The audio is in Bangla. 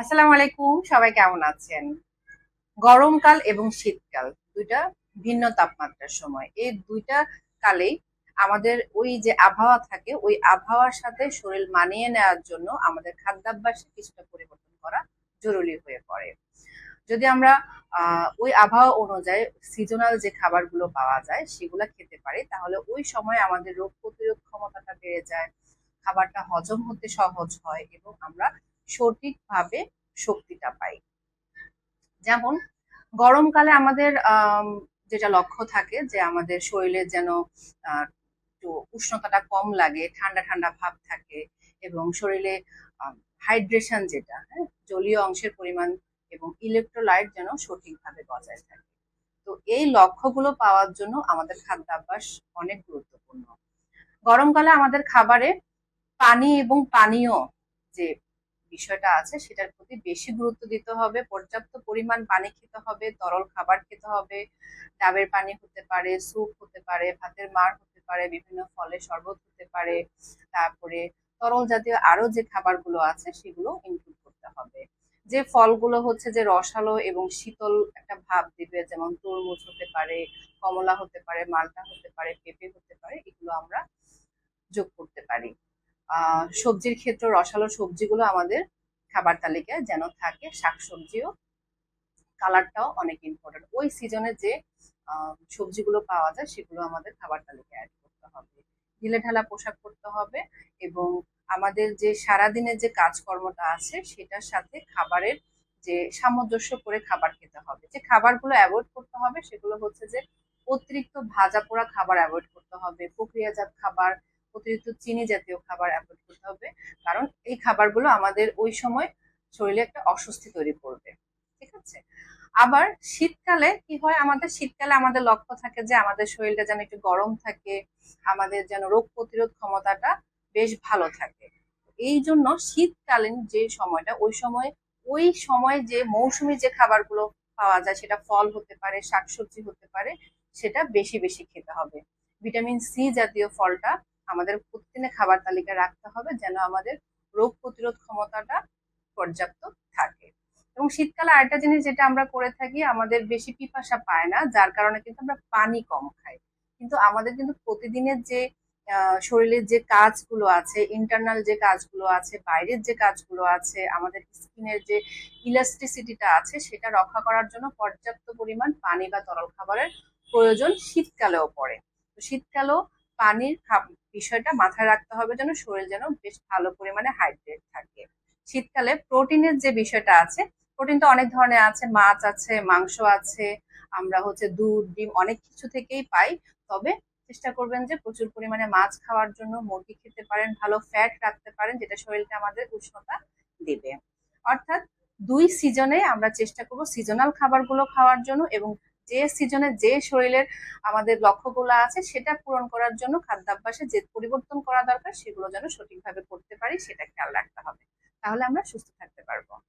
আসসালামু আলাইকুম, সবাই কেমন আছেন? গরমকাল এবং শীতকাল, দুইটা ভিন্ন তাপমাত্রার সময়। এই দুইটা কালেই আমাদের ওই যে আবহাওয়া থাকে, ওই আবহাওয়ার সাথে শরীর মানিয়ে নেওয়ার জন্য আমাদের খাদ্যাভ্যাসে কিছুটা পরিবর্তন করা জরুরি হয়ে পড়ে। যদি আমরা ওই আবহাওয়া অনুযায়ী সিজনাল যে খাবারগুলো পাওয়া যায়, সেগুলো খেতে পারি, তাহলে ওই সময় আমাদের রোগ প্রতিরোধ ক্ষমতাটা বেড়ে যায়, খাবারটা হজম হতে সহজ হয় এবং আমরা সঠিকভাবে শক্তিটা পাই। যেমন গরমকালে আমাদের আম, যেটা লক্ষ্য থাকে যে আমাদের শরীরে যেন একটু উষ্ণতাটা কম লাগে ঠান্ডা ঠান্ডা ভাব থাকে এবং শরীরে হাইড্রেশন যেটা হ্যাঁ জলীয় অংশের পরিমাণ এবং ইলেকট্রোলাইট যেন সঠিকভাবে বজায় থাকে। তো এই লক্ষ্যগুলো পাওয়ার জন্য আমাদের খাদ্যাভ্যাস অনেক গুরুত্বপূর্ণ। গরমকালে আমাদের খাবারে পানি এবং পানীয় যে বিষয়টা আছে, সেটার প্রতি বেশি গুরুত্ব দিতে হবে। পর্যাপ্ত পরিমাণ পানি খেতে হবে, তরল খাবার খেতে হবে, ডাবের পানি হতে পারে, স্যুপ হতে পারে, ভাতের মার হতে পারে, বিভিন্ন ফলের শরবত হতে পারে, তারপরে তরল জাতীয় আরও যে খাবারগুলো আছে, সেগুলো ইনক্লুড করতে হবে। যে ফলগুলো হচ্ছে যে রসালো এবং শীতল একটা ভাব দিবে, যেমন তরমুজ হতে পারে, কমলা হতে পারে, মালটা হতে পারে, পেঁপে হতে পারে, এগুলো আমরা যোগ করতে পারি। সবজির ক্ষেত্রে রসালো সবজিগুলো আমাদের খাবার তালিকায় যেন থাকে, শাকসবজিও কালারটাও অনেক ইম্পর্টেন্ট ওই সিজনে যে সবজিগুলো পাওয়া যায়, সেগুলো আমাদের খাবার তালিকায় অ্যাড করতে হবে। ঢিলে ঢালা পোশাক পরতে হবে এবং আমাদের যে সারাদিনের যে কাজকর্মটা আছে, সেটার সাথে খাবারের যে সামঞ্জস্য করে খাবার খেতে হবে। যে খাবারগুলো অ্যাভয়েড করতে হবে, সেগুলো হচ্ছে যে অতিরিক্ত ভাজা পোড়া খাবার অ্যাভয়েড করতে হবে, প্রক্রিয়াজাত খাবার অতিরিক্ত চিনি জাতীয় খাবার অ্যাভয়েড করতে হবে। কারণ এই খাবারগুলো আমাদের ওই সময় শরীরে একটা অস্বস্তি তৈরি করবে। ঠিক আছে? আবার শীতকালে কি হয়? আমাদের শীতকালে আমাদের লক্ষ্য থাকে যে আমাদের শরীরটা যেন একটু গরম থাকে, আমাদের যেন রোগ প্রতিরোধ ক্ষমতাটা বেশ ভালো থাকে। এই জন্য শীতকালীন যে সময়টা, ওই সময় ওই সময় যে মৌসুমী যে খাবারগুলো পাওয়া যায়, সেটা ফল হতে পারে, শাকসবজি হতে পারে, সেটা বেশি বেশি খেতে হবে। ভিটামিন সি জাতীয় ফলটা আমাদের প্রতিদিনে খাবার তালিকা রাখতে হবে যেন আমাদের রোগ প্রতিরোধ ক্ষমতাটা পর্যাপ্ত থাকে। এবং শীতকালে আরেকটা জিনিস যেটা আমরা করে থাকি, আমাদের বেশি পিপাসা পায় না, যার কারণে কিন্তু আমরা পানি কম খাই। কিন্তু আমাদের কিন্তু প্রতিদিনের যে শরীরের যে কাজগুলো আছে ইন্টারনাল যে কাজগুলো আছে, বাইরের যে কাজগুলো আছে, আমাদের স্কিনের যে ইলাস্টিসিটিটা আছে, সেটা রক্ষা করার জন্য পর্যাপ্ত পরিমাণ পানি বা তরল খাবারের প্রয়োজন শীতকালেও পড়ে। তো শীতকালেও পানির বিষয়টা মাথায় রাখতে হবে যেন শরীর যেন বেশ ভালো পরিমাণে হাইড্রেট থাকে। শীতকালে প্রোটিনের যে বিষয়টা আছে, প্রোটিন তো অনেক ধরনের আছে, মাছ আছে, মাংস আছে, আমরা হচ্ছে দুধ, ডিম অনেক কিছু থেকেই পাই। তবে চেষ্টা করবেন যে প্রচুর পরিমাণে মাছ খাওয়ার জন্য, মুরগি খেতে পারেন, ভালো ফ্যাট রাখতে পারেন, যেটা শরীরকে আমাদের উষ্ণতা দেবে। অর্থাৎ দুই সিজনে আমরা চেষ্টা করব সিজনাল খাবারগুলো খাওয়ার জন্য এবং যে সিজনে যে শরীরের আমাদের লক্ষ্যগুলো আছে সেটা পূরণ করার জন্য খাদ্যাভ্যাসে যে পরিবর্তন করা দরকার সেগুলো যেন সঠিকভাবে করতে পারি সেটা খেয়াল রাখতে হবে। তাহলে আমরা সুস্থ থাকতে পারব।